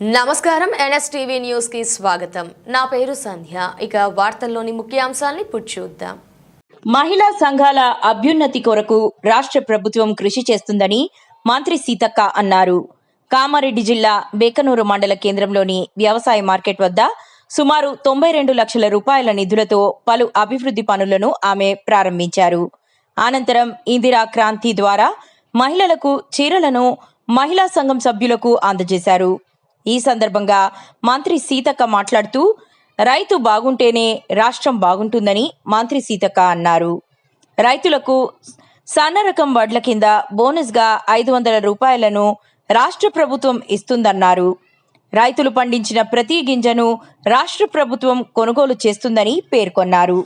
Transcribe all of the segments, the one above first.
నమస్కారం. ఎన్ఎస్టీవీ న్యూస్కి స్వాగతం. నా పేరు సంధ్య. ఇక వార్తల్లోని ముఖ్యాంశాల్ని చూద్దాం. మహిళా సంఘాల అభ్యున్నతి కొరకు రాష్ట్ర ప్రభుత్వం కృషి చేస్తుందని మంత్రి సీతక్క అన్నారు. కామారెడ్డి జిల్లా బేకనూరు మండల కేంద్రంలోని వ్యవసాయ మార్కెట్ వద్ద సుమారు తొంభై రెండు లక్షల రూపాయల నిధులతో పలు అభివృద్ధి పనులను ఆమె ప్రారంభించారు. అనంతరం ఇందిరా క్రాంతి ద్వారా మహిళలకు చీరలను మహిళా సంఘం సభ్యులకు అందజేశారు. ఈ సందర్భంగా మంత్రి సీతక్క మాట్లాడుతూ రైతు బాగుంటేనే రాష్ట్రం బాగుంటుందని మంత్రి సీతక్క అన్నారు. రైతులకు సన్న రకం వడ్ల కింద బోనస్గా ఐదు వందల రూపాయలను రాష్ట్ర ప్రభుత్వం ఇస్తుందన్నారు. రైతులు పండించిన ప్రతి గింజను రాష్ట్ర ప్రభుత్వం కొనుగోలు చేస్తుందని పేర్కొన్నారు.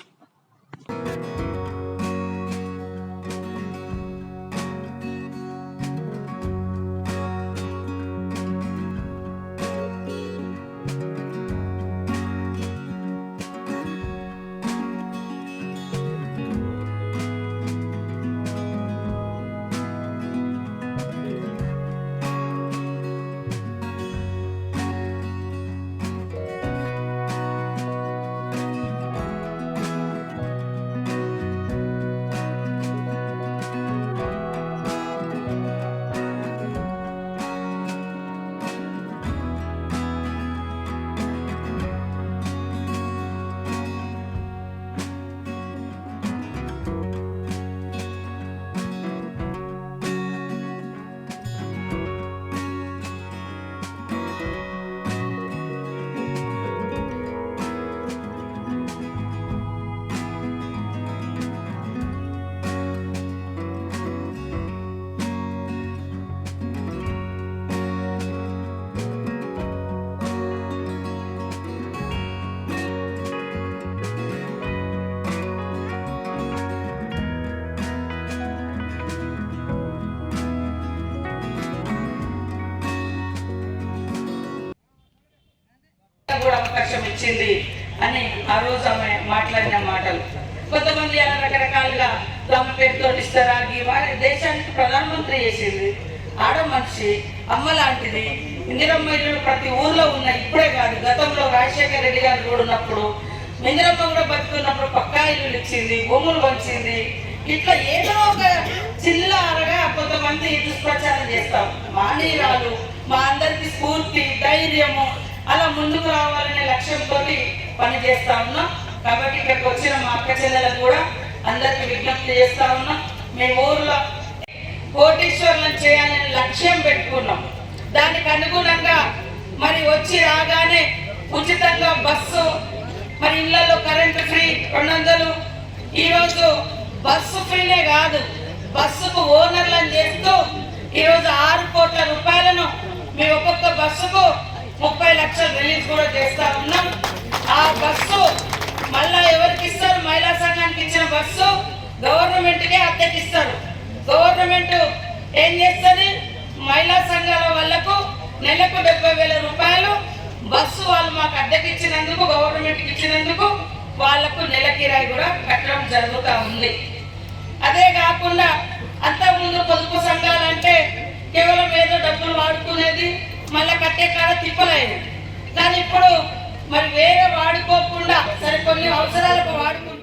అవకాశం ఇచ్చింది అని ఆ రోజు ఆమె మాట్లాడిన మాటలు. కొంతమంది అలా రకరకాలుగా తమ పేరుతో ఇస్తారా వారి దేశానికి ప్రధానమంత్రి చేసింది. ఆడ మనిషి అమ్మ లాంటిది. ఇందిరమ్మ ఇల్లు ప్రతి ఊర్లో ఉన్న ఇప్పుడే కాదు గతంలో రాజశేఖర రెడ్డి గారు కూడా ఉన్నప్పుడు ఇందిరమ్మ కూడా బతుకున్నప్పుడు పక్కా ఇల్లు ఇచ్చింది భూములు పంచింది. ఇట్లా ఏదో ఒక చిల్లారగా కొంతమంది దుష్ప్రచారం చేస్తాం మానీరాలు మా అందరికి స్ఫూర్తి ధైర్యము అలా ముందుకు రావాలనే లక్ష్యంతో పని చేస్తా ఉన్నాం. కాబట్టి ఇక్కడికి వచ్చిన మా అక్క చెల్లెలకు కూడా అందరికి విజ్ఞప్తి చేస్తా ఉన్నాం. మేము ఊర్లో కోటీశ్వరులను చేయాలని లక్ష్యం పెట్టుకున్నాం. దానికి అనుగుణంగా మరి వచ్చి రాగానే ఉచితంగా బస్సు మరి ఇళ్ళలో కరెంటు ఫ్రీ రెండు వందలు. ఈరోజు బస్సు ఫ్రీనే కాదు బస్సుకు ఓనర్లను చేస్తూ ఈరోజు ఆరు కోట్ల రూపాయలను మహిళా సంఘానికి ఇచ్చిన బస్సు గవర్నమెంట్కే అద్దెకిస్తారు. గవర్నమెంట్ ఏం చేస్తుంది? మహిళా సంఘాల వాళ్ళకు నెలకు డెబ్బై వేల రూపాయలు బస్సు వాళ్ళు మాకు అద్దెకి ఇచ్చినందుకు గవర్నమెంట్కి ఇచ్చినందుకు వాళ్ళకు నెల కిరాయి కూడా కట్టడం జరుగుతూ ఉంది. అదే కాకుండా అంతకుముందు పొదుపు సంఘాలంటే కేవలం ఏదో డబ్బులు వాడుకునేది మళ్ళీ కట్టే కాడ తిప్పలేదు. కానీ ఇప్పుడు మరి వేరే వాడుకోకుండా సరే కొన్ని అవసరాలకు వాడుకుంటాం